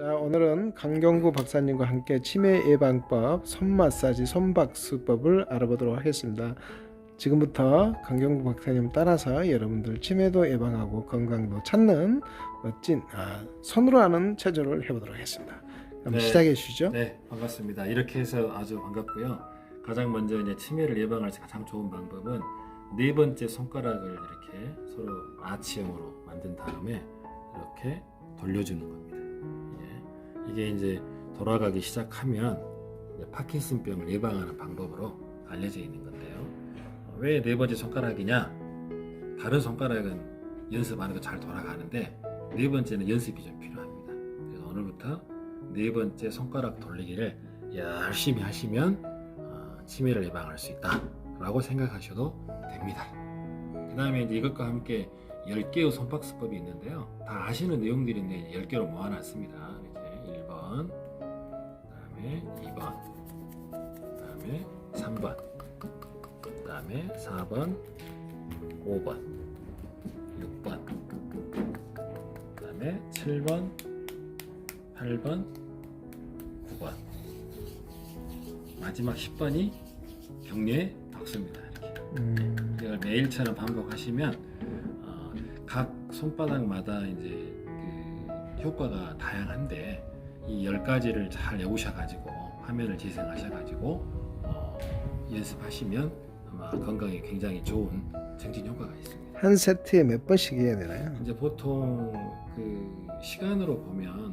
자 오늘은 강경구 박사님과 함께 치매 예방법, 손 마사지, 손박수법을 알아보도록 하겠습니다. 지금부터 강경구 박사님 따라서 여러분들 치매도 예방하고 건강도 찾는 멋진 아, 손으로 하는 체조를 해보도록 하겠습니다. 그럼 네. 시작해 주시죠. 네, 반갑습니다. 이렇게 해서 아주 반갑고요. 가장 먼저 이제 치매를 예방할 때 가장 좋은 방법은 네 번째 손가락을 이렇게 서로 아치형으로 만든 다음에 이렇게 돌려주는 겁니다. 예. 이게 이제 돌아가기 시작하면 파킨슨병을 예방하는 방법으로 알려져 있는 건데요. 어, 왜네 번째 손가락이냐? 다른 손가락은 연습 안 해도 잘 돌아가는데 네 번째는 연습이 좀 필요합니다. 그래서 오늘부터 네 번째 손가락 돌리기를 열심히 하시면 어, 치매를 예방할 수 있다라고 생각하셔도 됩니다. 그 다음에 이것과 함께 10개의 손박수법이 있는데요. 다 아시는 내용들인데 10개로 모아놨습니다. 이렇게 1번, 그 다음에 2번, 그 다음에 3번, 그 다음에 4번, 5번, 6번, 그 다음에 7번, 8번, 9번 마지막 10번이 격려의 박수입니다. 이렇게 음, 이걸 매일처럼 반복하시면 어, 각 손바닥마다 이제 그 효과가 다양한데 이열 가지를 잘 외우셔가지고 화면을 재생하셔가지고 어, 연습하시면 아마 건강에 굉장히 좋은 정진 효과가 있습니다. 한 세트에 몇 번씩 해야 되나요? 이제 보통 그 시간으로 보면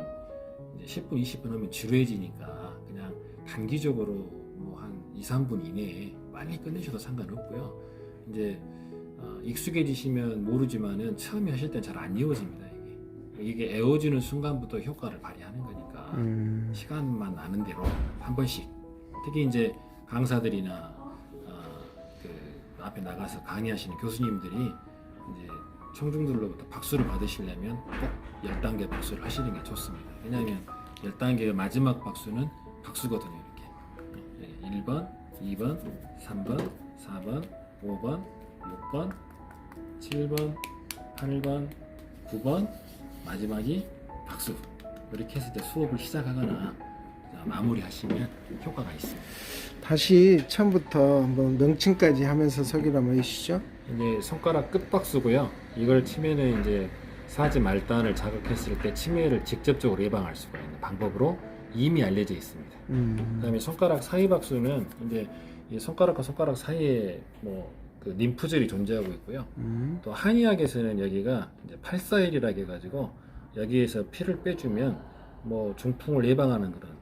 이제 10분, 20분 하면 지루해지니까 그냥 단기적으로 뭐 한 2, 3분 이내에 빨리 끝내셔도 상관없고요. 이제 어, 익숙해지시면 모르지만은 처음에 하실 땐 잘 안 이어집니다. 이게 이게 에워지는 순간부터 효과를 발휘하는 거니까 음, 시간만 나는 대로 한 번씩 특히 이제 강사들이나 어, 그 앞에 나가서 강의하시는 교수님들이 이제 청중들로부터 박수를 받으시려면 꼭 10단계 박수를 하시는 게 좋습니다. 왜냐하면 10단계의 마지막 박수는 박수거든요. 이렇게 예, 1번, 2번, 3번, 4번, 5번, 6번, 7번, 8번, 9번 마지막이 박수 이렇게 했을 때 수업을 시작하거나 자, 마무리하시면 효과가 있습니다. 다시 처음부터 한번 명칭까지 하면서 소개를 한번 해주시죠. 이게 손가락 끝박수고요. 이걸 치면은 이제 사지 말단을 자극했을 때 치매를 직접적으로 예방할 수가 있는 방법으로 이미 알려져 있습니다. 음, 그다음에 손가락 사이 박수는 이제 이 손가락과 손가락 사이에 뭐 그 림프절이 존재하고 있고요. 음, 또 한의학에서는 여기가 이제 팔사일이라고 해가지고 여기에서 피를 빼주면 뭐 중풍을 예방하는 그런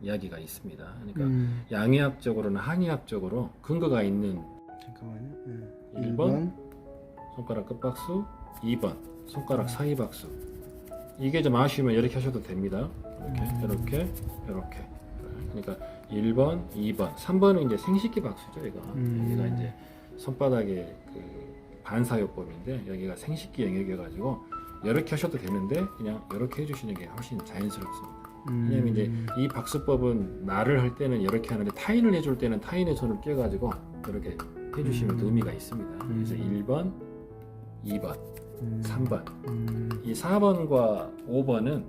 이야기가 있습니다. 그러니까 음, 양의학적으로는 한의학적으로 근거가 있는 잠깐만요. 음. 1번 손가락 끝박수, 2번 손가락 사이 박수. 이게 좀 아쉬우면 이렇게 하셔도 됩니다. 이렇게, 음. 이렇게, 이렇게. 그러니까 1번, 2번, 3번은 이제 생식기 박수죠. 이거. 음. 여기가 이제 손바닥의 그 반사요법인데 여기가 생식기 영역이어가지고 이렇게 하셔도 되는데 그냥 이렇게 해주시는 게 훨씬 자연스럽습니다. 음, 왜냐면 이제 이 박수법은 나를 할 때는 이렇게 하는데 타인을 해줄 때는 타인의 손을 껴가지고 이렇게 해주시면 더 음. 의미가 있습니다. 그래서 음. 1번, 2번, 음, 3번. 음, 이 4번과 5번은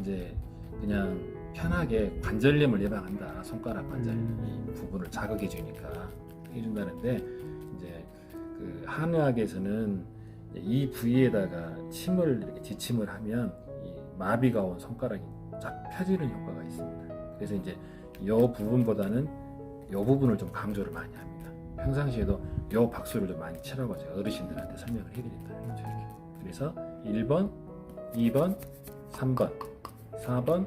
이제 그냥 편하게 관절염을 예방한다. 손가락 관절 음. 이 부분을 자극해 주니까 해준다는데 이제 그 한의학에서는 이 부위에다가 침을 이렇게 지침을 하면 이 마비가 온 손가락이 쫙 펴지는 효과가 있습니다. 그래서 이제 이 부분보다는 이 부분을 좀 강조를 많이 합니다. 평상시에도 이 박수를 좀 많이 치라고 제가 어르신들한테 설명을 해드린다는 거죠. 이렇게. 그래서 1번, 2번, 3번, 4번,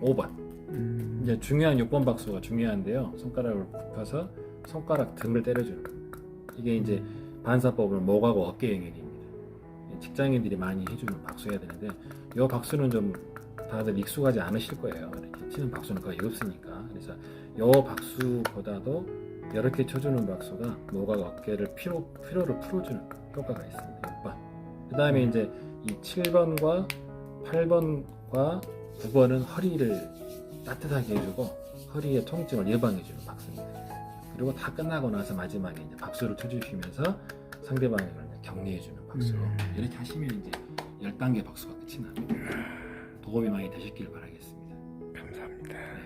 5번. 음, 이제 중요한 6번 박수가 중요한데요. 손가락을 굽혀서 손가락 등을 때려주는 겁니다. 이게 이제 반사법은 목하고 어깨 영역입니다. 직장인들이 많이 해주는 박수해야 되는데 이 박수는 좀 다들 익숙하지 않으실 거예요. 이렇게 치는 박수는 거의 없으니까. 그래서 이 박수보다도 이렇게 쳐주는 박수가 목하고 어깨를 피로, 피로를 풀어주는 효과가 있습니다. 6번. 그 다음에 이제 이 7번과 8번과 9번은 허리를 따뜻하게 해주고 허리의 통증을 예방해주는 박수입니다. 그리고 다 끝나고 나서 마지막에 이제 박수를 쳐주시면서 상대방을 격리해주는 박수 음. 네. 이렇게 하시면 이제 10단계 박수가 끝이 납니다. 도움이 많이 되셨길 바라겠습니다. 감사합니다.